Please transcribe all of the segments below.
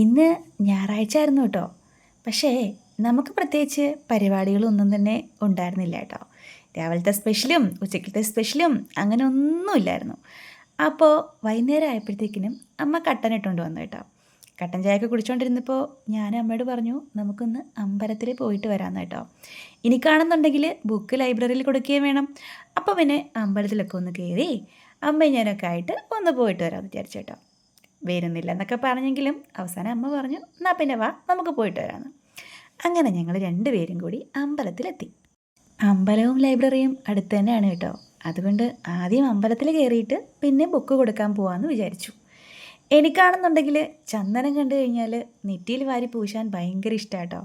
ഇന്ന് ഞായറാഴ്ച ആയിരുന്നു കേട്ടോ. പക്ഷേ നമുക്ക് പ്രത്യേകിച്ച് പരിപാടികളൊന്നും തന്നെ ഉണ്ടായിരുന്നില്ല കേട്ടോ. രാവിലത്തെ സ്പെഷ്യലും ഉച്ചക്കത്തെ സ്പെഷ്യലും അങ്ങനെ ഒന്നുമില്ലായിരുന്നു അപ്പോൾ വൈകുന്നേരം ആയപ്പോഴത്തേക്കിനും അമ്മ കട്ടൻ ഇട്ടുകൊണ്ട് വന്നു കേട്ടോ. കട്ടൻ ചായയൊക്കെ കുടിച്ചുകൊണ്ടിരുന്നപ്പോൾ ഞാൻ അമ്മയോട് പറഞ്ഞു നമുക്കൊന്ന് അമ്പലത്തിൽ പോയിട്ട് വരാമെന്ന് കേട്ടോ. ഇനി കാണുന്നുണ്ടെങ്കിൽ ബുക്ക് ലൈബ്രറിയിൽ കൊടുക്കുകയും വേണം. അപ്പോൾ പിന്നെ അമ്പലത്തിലൊക്കെ ഒന്ന് കയറി അമ്മയും ഞാനൊക്കെ ആയിട്ട് ഒന്ന് പോയിട്ട് വരാമെന്ന് വിചാരിച്ചു കേട്ടോ. വരുന്നില്ല എന്നൊക്കെ പറഞ്ഞെങ്കിലും അവസാനം അമ്മ പറഞ്ഞു എന്നാൽ പിന്നെ വാ നമുക്ക് പോയിട്ട് വരാമെന്ന് അങ്ങനെ ഞങ്ങൾ രണ്ടുപേരും കൂടി അമ്പലത്തിലെത്തി. അമ്പലവും ലൈബ്രറിയും അടുത്ത് തന്നെയാണ് കേട്ടോ. അതുകൊണ്ട് ആദ്യം അമ്പലത്തിൽ കയറിയിട്ട് പിന്നെ ബുക്ക് കൊടുക്കാൻ പോവാമെന്ന് വിചാരിച്ചു. എനിക്കാണെന്നുണ്ടെങ്കിൽ ചന്ദനം കണ്ടു കഴിഞ്ഞാൽ നെറ്റിയിൽ വാരി പൂശാൻ ഭയങ്കര ഇഷ്ടമാട്ടോ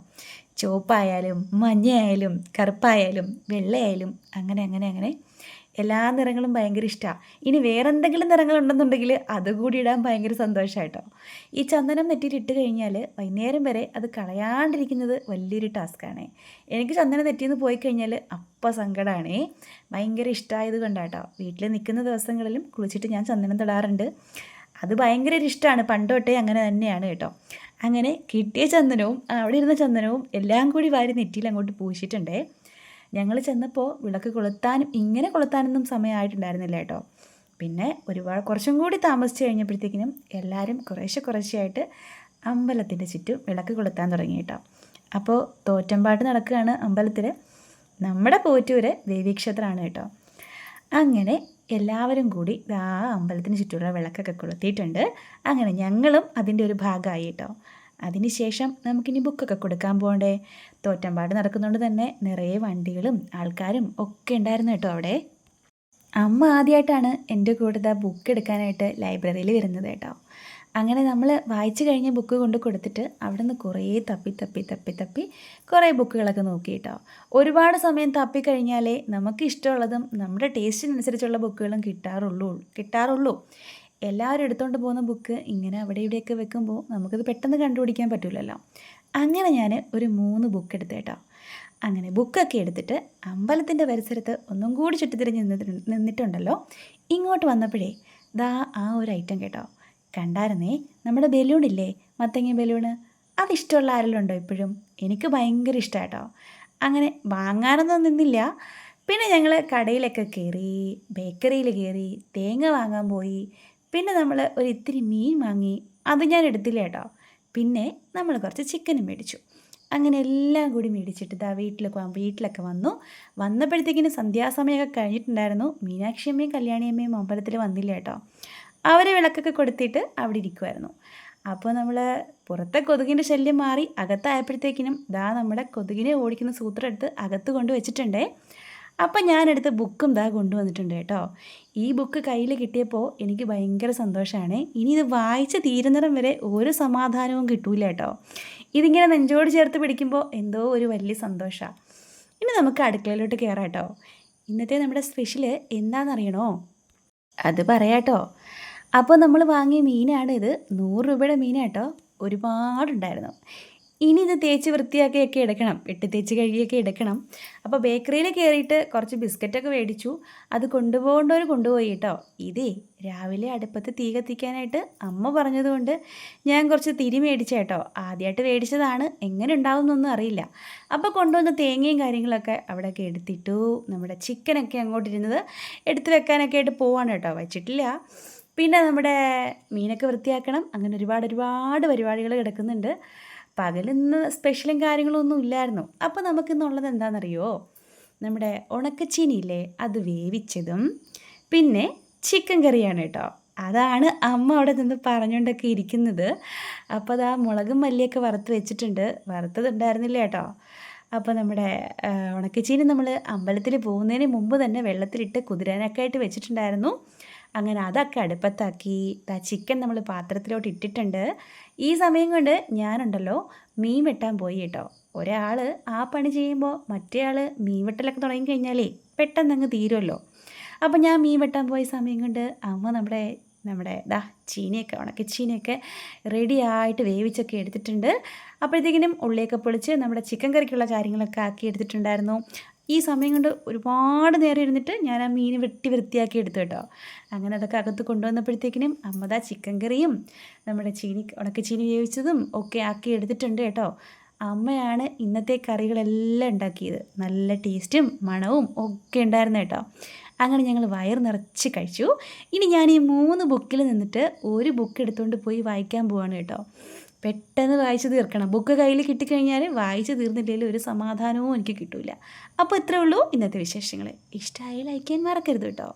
ചുവപ്പായാലും മഞ്ഞയായാലും കറുപ്പായാലും വെള്ളയായാലും അങ്ങനെ അങ്ങനെ അങ്ങനെ. എല്ലാ നിറങ്ങളും ഭയങ്കര ഇഷ്ടമാണ് ഇനി വേറെ എന്തെങ്കിലും നിറങ്ങളുണ്ടെന്നുണ്ടെങ്കിൽ അതുകൂടി ഇടാൻ ഭയങ്കര സന്തോഷമായിട്ടോ ഈ ചന്ദനം നെറ്റിയിൽ ഇട്ട് കഴിഞ്ഞാൽ വൈകുന്നേരം വരെ അത് കളയാണ്ടിരിക്കുന്നത് വലിയൊരു ടാസ്ക്കാണ്. എനിക്ക് ചന്ദനം നെറ്റിയിൽ നിന്ന് പോയി കഴിഞ്ഞാൽ അപ്പം സങ്കടമാണേ ഭയങ്കര ഇഷ്ടമായത് കൊണ്ടാട്ടോ. വീട്ടിൽ നിൽക്കുന്ന ദിവസങ്ങളിലും കുളിച്ചിട്ട് ഞാൻ ചന്ദനം തൊടാറുണ്ട്. അത് ഭയങ്കര ഒരു ഇഷ്ടമാണ് പണ്ട് അങ്ങനെ തന്നെയാണ് കേട്ടോ. അങ്ങനെ കിട്ടിയ ചന്ദനവും അവിടെ ഇരുന്ന ചന്ദനവും എല്ലാം കൂടി വാരി നെറ്റിയിൽ അങ്ങോട്ട് പൂശിയിട്ടുണ്ടേ. ഞങ്ങൾ ചെന്നപ്പോൾ വിളക്ക് കൊളുത്താനും ഇങ്ങനെ കൊളുത്താനൊന്നും സമയമായിട്ടുണ്ടായിരുന്നില്ല കേട്ടോ. പിന്നെ ഒരുപാട് കുറച്ചും കൂടി താമസിച്ച് കഴിഞ്ഞപ്പോഴത്തേക്കിനും എല്ലാവരും കുറേശ്ശെ കുറേശ്ശെയായിട്ട് അമ്പലത്തിന്റെ ചുറ്റും വിളക്ക് കൊളുത്താൻ തുടങ്ങി കേട്ടോ. അപ്പോൾ തോറ്റമ്പാട്ട് നടക്കുകയാണ് അമ്പലത്തിൽ നമ്മുടെ പോറ്റൂര് ദേവീക്ഷേത്രമാണ് കേട്ടോ. അങ്ങനെ എല്ലാവരും കൂടി ആ അമ്പലത്തിന് ചുറ്റുമുള്ള വിളക്കൊക്കെ കൊളുത്തിയിട്ടുണ്ട്. അങ്ങനെ ഞങ്ങളും അതിന്റെ ഒരു ഭാഗമായി കേട്ടോ. അതിനുശേഷം നമുക്കിനി ബുക്കൊക്കെ കൊടുക്കാൻ പോകണ്ടേ തോറ്റമ്പാട് നടക്കുന്നതുകൊണ്ട് തന്നെ നിറയെ വണ്ടികളും ആൾക്കാരും ഒക്കെ ഉണ്ടായിരുന്നു കേട്ടോ അവിടെ. അമ്മ ആദ്യമായിട്ടാണ് എന്റെ കൂടെ ബുക്ക് എടുക്കാനായിട്ട് ലൈബ്രറിയിൽ വരുന്നത് കേട്ടോ. അങ്ങനെ നമ്മൾ വായിച്ചു കഴിഞ്ഞ ബുക്ക് കൊണ്ട് കൊടുത്തിട്ട് അവിടെ നിന്ന് കുറേ തപ്പി തപ്പി തപ്പി തപ്പി കുറേ ബുക്കുകളൊക്കെ നോക്കി കേട്ടോ. ഒരുപാട് സമയം തപ്പി കഴിഞ്ഞാലേ നമുക്ക് ഇഷ്ടമുള്ളതും നമ്മുടെ ടേസ്റ്റിനനുസരിച്ചുള്ള ബുക്കുകളും കിട്ടാറുള്ളൂ കിട്ടാറുള്ളൂ. എല്ലാവരും എടുത്തുകൊണ്ട് പോകുന്ന ബുക്ക് ഇങ്ങനെ അവിടെ ഇവിടെയൊക്കെ വെക്കുമ്പോൾ നമുക്കത് പെട്ടെന്ന് കണ്ടുപിടിക്കാൻ പറ്റില്ലല്ലോ അങ്ങനെ ഞാൻ ഒരു മൂന്ന് ബുക്ക് എടുത്തു കേട്ടോ അങ്ങനെ ബുക്കൊക്കെ എടുത്തിട്ട് അമ്പലത്തിന്റെ പരിസരത്ത് ഒന്നും കൂടി ചുറ്റിത്തിരിഞ്ഞ് നിന്നിട്ട് നിന്നിട്ടുണ്ടല്ലോ. ഇങ്ങോട്ട് വന്നപ്പോഴേ ദാ ആ ഒരു ഐറ്റം കേട്ടോ. കണ്ടായിരുന്നേ? നമ്മുടെ ബലൂൺ ഇല്ലേ? മത്തങ്ങ ബലൂണ്. അതിഷ്ടമുള്ള ആരെല്ലാം ഉണ്ടോ ഇപ്പോഴും? എനിക്ക് ഭയങ്കര ഇഷ്ടമാട്ടോ അങ്ങനെ വാങ്ങാനൊന്നും നിന്നില്ല. പിന്നെ ഞങ്ങൾ കടയിലൊക്കെ കയറി ബേക്കറിയിൽ കയറി തേങ്ങ വാങ്ങാൻ പോയി. പിന്നെ നമ്മൾ ഒരു ഇത്തിരി മീൻ വാങ്ങി അത് ഞാൻ എടുത്തില്ല കേട്ടോ. പിന്നെ നമ്മൾ കുറച്ച് ചിക്കനും മേടിച്ചു. അങ്ങനെ എല്ലാം കൂടി മേടിച്ചിട്ട് ഇതാ വീട്ടിലൊക്കെ വീട്ടിലൊക്കെ വന്നു. വന്നപ്പോഴത്തേക്കിന് സന്ധ്യാസമയമൊക്കെ കഴിഞ്ഞിട്ടുണ്ടായിരുന്നു. മീനാക്ഷി മീനാക്ഷിയമ്മയും കല്യാണിയമ്മയും അമ്പലത്തിൽ വന്നില്ല കേട്ടോ. അവരെ വിളക്കൊക്കെ കൊടുത്തിട്ട് അവിടെ ഇരിക്കുമായിരുന്നു അപ്പോൾ നമ്മൾ പുറത്തെ കൊതുകിന്റെ ശല്യം മാറി അകത്തായപ്പോഴത്തേക്കിനും ഇതാ നമ്മുടെ കൊതുകിനെ ഓടിക്കുന്ന സൂത്രം എടുത്ത് അകത്ത് കൊണ്ട് വെച്ചിട്ടുണ്ടേ. അപ്പം ഞാനെടുത്ത് ബുക്കും ദാ കൊണ്ടുവന്നിട്ടുണ്ട് കേട്ടോ. ഈ ബുക്ക് കയ്യിൽ കിട്ടിയപ്പോൾ എനിക്ക് ഭയങ്കര സന്തോഷമാണ് ഇനി ഇത് വായിച്ച് തീരുന്നിടം വരെ ഒരു സമാധാനവും കിട്ടൂല കേട്ടോ. ഇതിങ്ങനെ നെഞ്ചോട് ചേർത്ത് പിടിക്കുമ്പോൾ എന്തോ ഒരു വലിയ സന്തോഷമാണ് ഇനി നമുക്ക് അടുക്കളയിലോട്ട് കയറാം കേട്ടോ. ഇന്നത്തെ നമ്മുടെ സ്പെഷ്യൽ എന്താണെന്നറിയണോ അത് പറയാട്ടോ അപ്പോൾ നമ്മൾ വാങ്ങിയ മീനാണ് ഇത് നൂറ് രൂപയുടെ മീനാട്ടോ ഒരുപാടുണ്ടായിരുന്നു. ഇനി ഇത് തേച്ച് വൃത്തിയാക്കിയൊക്കെ എടുക്കണം. വെട്ടി തേച്ച് കഴുകിയൊക്കെ എടുക്കണം. അപ്പോൾ ബേക്കറിയിൽ കയറിയിട്ട് കുറച്ച് ബിസ്ക്കറ്റൊക്കെ മേടിച്ചു. അത് കൊണ്ടുപോകേണ്ടവർ കൊണ്ടുപോയി കേട്ടോ. ഇതേ രാവിലെ അടുപ്പത്ത് തീ കത്തിക്കാനായിട്ട് അമ്മ പറഞ്ഞതുകൊണ്ട് ഞാൻ കുറച്ച് തിരി മേടിച്ച കേട്ടോ. ആദ്യമായിട്ട് മേടിച്ചതാണ്. എങ്ങനെ ഉണ്ടാവുമെന്നൊന്നും അറിയില്ല. അപ്പോൾ കൊണ്ടുവന്ന തേങ്ങയും കാര്യങ്ങളൊക്കെ അവിടെയൊക്കെ എടുത്തിട്ടു. നമ്മുടെ ചിക്കനൊക്കെ അങ്ങോട്ടിരുന്നത് എടുത്ത് വെക്കാനൊക്കെ ആയിട്ട് പോവാണ് കേട്ടോ. വെച്ചിട്ടില്ല. പിന്നെ നമ്മുടെ മീനൊക്കെ വൃത്തിയാക്കണം. അങ്ങനെ ഒരുപാട് ഒരുപാട് പരിപാടികൾ കിടക്കുന്നുണ്ട്. പകലിന്ന് സ്പെഷ്യലും കാര്യങ്ങളൊന്നും ഇല്ലായിരുന്നു. അപ്പോൾ നമുക്കിന്നുള്ളത് എന്താണെന്നറിയോ? നമ്മുടെ ഉണക്കച്ചീനിയില്ലേ? അത് വേവിച്ചതും പിന്നെ ചിക്കൻ കറിയാണ് കേട്ടോ അതാണ് അമ്മ അവിടെ നിന്ന് പറഞ്ഞുകൊണ്ടൊക്കെ ഇരിക്കുന്നത്. അപ്പോൾ അത് ആ മുളകും മല്ലിയൊക്കെ വറുത്ത് വെച്ചിട്ടുണ്ട്. വറുത്തതുണ്ടായിരുന്നില്ല കേട്ടോ അപ്പോൾ നമ്മുടെ ഉണക്കച്ചീനി നമ്മൾ അമ്പലത്തിൽ പോകുന്നതിന് മുമ്പ് തന്നെ വെള്ളത്തിലിട്ട് കുതിരാനൊക്കെ ആയിട്ട് വെച്ചിട്ടുണ്ടായിരുന്നു. അങ്ങനെ അതൊക്കെ അടുപ്പത്താക്കി ചിക്കൻ നമ്മൾ പാത്രത്തിലോട്ട് ഇട്ടിട്ടുണ്ട്. ഈ സമയം കൊണ്ട് ഞാനുണ്ടല്ലോ മീൻ വെട്ടാൻ പോയി കേട്ടോ. ഒരാൾ ആ പണി ചെയ്യുമ്പോൾ മറ്റേ ആൾ മീൻ വെട്ടലൊക്കെ തുടങ്ങി കഴിഞ്ഞാലേ പെട്ടെന്ന് അങ്ങ് തീരുമല്ലോ അപ്പോൾ ഞാൻ മീൻ വെട്ടാൻ പോയ സമയം കൊണ്ട് അമ്മ നമ്മുടെ നമ്മുടെ ദാ ചീനിയൊക്കെ ഉണക്കി ചീനിയൊക്കെ റെഡി ആയിട്ട് വേവിച്ചൊക്കെ എടുത്തിട്ടുണ്ട്. അപ്പോഴത്തേക്കിനും ഉള്ളിയൊക്കെ പൊളിച്ച് നമ്മുടെ ചിക്കൻ കറിക്കുള്ള കാര്യങ്ങളൊക്കെ ആക്കി എടുത്തിട്ടുണ്ടായിരുന്നു. ഈ സമയം കൊണ്ട് ഒരുപാട് നേരം ഇരുന്നിട്ട് ഞാൻ ആ മീൻ വെട്ടി വൃത്തിയാക്കി എടുത്തു കേട്ടോ. അങ്ങനെ അതൊക്കെ അകത്ത് കൊണ്ടുവന്നപ്പോഴത്തേക്കിനും അമ്മതാ ചിക്കൻ കറിയും നമ്മുടെ ചീനി ഉണക്ക ചീനി വേവിച്ചതും ഒക്കെ ആക്കി എടുത്തിട്ടുണ്ട് കേട്ടോ. അമ്മയാണ് ഇന്നത്തെ കറികളെല്ലാം ഉണ്ടാക്കിയത്. നല്ല ടേസ്റ്റും മണവും ഒക്കെ ഉണ്ടായിരുന്നു കേട്ടോ. അങ്ങനെ ഞങ്ങൾ വയർ നിറച്ച് കഴിച്ചു. ഇനി ഞാൻ ഈ മൂന്ന് ബുക്കിൽ നിന്നിട്ട് ഒരു ബുക്ക് എടുത്തുകൊണ്ട് പോയി വായിക്കാൻ പോവാണ് കേട്ടോ. പെട്ടെന്ന് വായിച്ച് തീർക്കണം. ബുക്ക് കയ്യിൽ കിട്ടിക്കഴിഞ്ഞാൽ വായിച്ച് തീർന്നില്ലെങ്കിൽ ഒരു സമാധാനവും എനിക്ക് കിട്ടില്ല അപ്പോൾ ഇത്രേ ഉള്ളൂ ഇന്നത്തെ വിശേഷങ്ങൾ ഇഷ്ടമായി ലൈക്ക് ചെയ്യാൻ മറക്കരുത് കേട്ടോ.